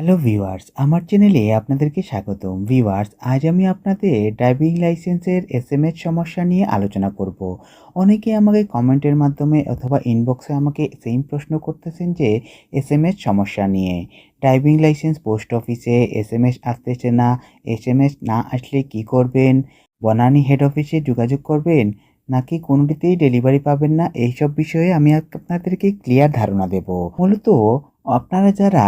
Hello viewers আমার চ্যানেলে আপনাদেরকে স্বাগতম। ভিউয়ার্স আজ আমি আপনাদের ড্রাইভিং লাইসেন্সের এসএমএস সমস্যা নিয়ে আলোচনা করব। অনেকে আমাকে কমেন্টের মাধ্যমে অথবা ইনবক্সে আমাকে সেম প্রশ্ন করতেছেন যে এসএমএস সমস্যা নিয়ে। ড্রাইভিং লাইসেন্স পোস্ট অফিসে এসএমএস আসতেছে না এসএমএস না আসলে কি করবেন? বনানী হেড অফিসে যোগাযোগ করবেন? নাকি কোনোটিতেই ডেলিভারি পাবেন না? এইসব বিষয়ে আমি আপনাদেরকে ক্লিয়ার ধারণা দেব। মূলত আপনারা যারা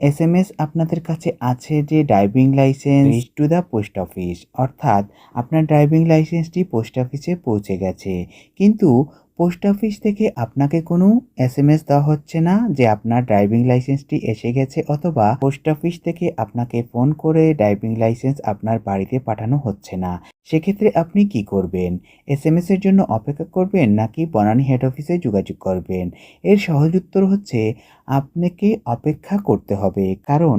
এস এম এস আপনাদের কাছে আছে যে driving licence to the post office অর্থাৎ আপনার ড্রাইভিং লাইসেন্সটি পোস্ট অফিসে পৌঁছে গেছে। কিন্তু পোস্ট অফিস থেকে আপনাকে কোনো এস এম এস দেওয়া হচ্ছে না যে আপনার ড্রাইভিং লাইসেন্সটি এসে গেছে অথবা পোস্ট অফিস থেকে আপনাকে ফোন করে ড্রাইভিং লাইসেন্স আপনার বাড়িতে পাঠানো হচ্ছে না। সেক্ষেত্রে আপনি কি করবেন? এস এম এসের জন্য অপেক্ষা করবেন নাকি বনানী হেড অফিসে যোগাযোগ করবেন? এর সহজ উত্তর হচ্ছে আপনাকে অপেক্ষা করতে হবে। কারণ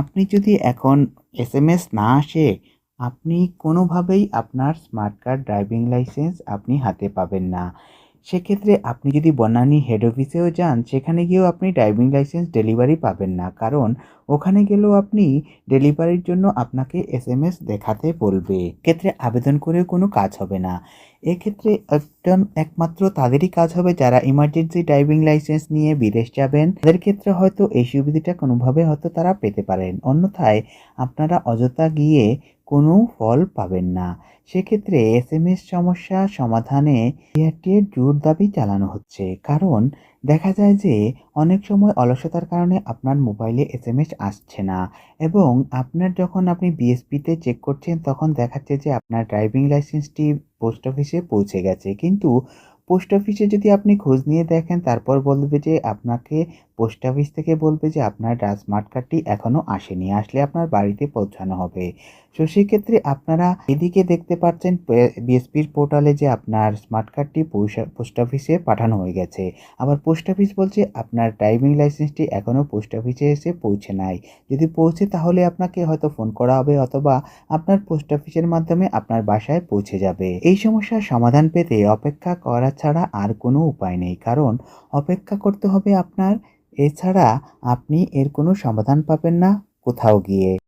আপনি যদি এখন এস এম এস না আসে, আপনি কোনোভাবেই আপনার স্মার্ট কার্ড, ড্রাইভিং লাইসেন্স আপনি হাতে পাবেন না। সেক্ষেত্রে আপনি যদি বনানী হেড অফিসেও যান, সেখানে গিয়েও আপনি ড্রাইভিং লাইসেন্স ডেলিভারি পাবেন না। কারণ ওখানে গেলেও আপনি ডেলিভারির জন্য আপনাকে এস এম এস দেখাতে বলবে। ক্ষেত্রে আবেদন করেও কোনো কাজ হবে না। এক্ষেত্রে একদম একমাত্র তাদেরই কাজ হবে যারা ইমার্জেন্সি ড্রাইভিং লাইসেন্স নিয়ে বিদেশ যাবেন। তাদের ক্ষেত্রে হয়তো এই সুবিধাটা কোনোভাবে হয়তো তারা পেতে পারেন। অন্যথায় আপনারা অযথা গিয়ে কোনো ফল পাবেন না। সেক্ষেত্রে এস এম এস সমস্যা সমাধানে এয়ারটেল জোর দাবি চালানো হচ্ছে। কারণ দেখা যায় যে অনেক সময় অলসতার কারণে আপনার মোবাইলে এস এম এস আসছে না এবং আপনার যখন আপনি বিএসপিতে চেক করছেন, তখন দেখাচ্ছে যে আপনার ড্রাইভিং লাইসেন্সটি পোস্ট অফিসে পৌঁছে গেছে। কিন্তু পোস্ট অফিসে যদি আপনি খোঁজ নিয়ে দেখেন, তারপর বলবে যে আপনাকে পোস্ট অফিস থেকে বলবে যে আপনার স্মার্ট কার্ডটি এখনও আসেনি, আসলে আপনার বাড়িতে পৌঁছানো হবে। সো সেক্ষেত্রে আপনারা এদিকে দেখতে পাচ্ছেন বিএসপির পোর্টালে যে আপনার স্মার্ট কার্ডটি পোস্ট অফিসে পাঠানো হয়ে গেছে। আবার পোস্ট অফিস বলছে, আপনার ড্রাইভিং লাইসেন্সটি এখনও পোস্ট অফিসে এসে পৌঁছে নাই। যদি পৌঁছে, তাহলে আপনাকে হয়তো ফোন করা হবে, অথবা আপনার পোস্ট অফিসের মাধ্যমে আপনার বাসায় পৌঁছে যাবে। এই সমস্যার সমাধান পেতে অপেক্ষা করা ছাড়া আর কোনো উপায় নেই, কারণ অপেক্ষা করতে হবে আপনার এছাড়া আপনি এর কোনো সমাধান পাবেন না কোথাও গিয়ে।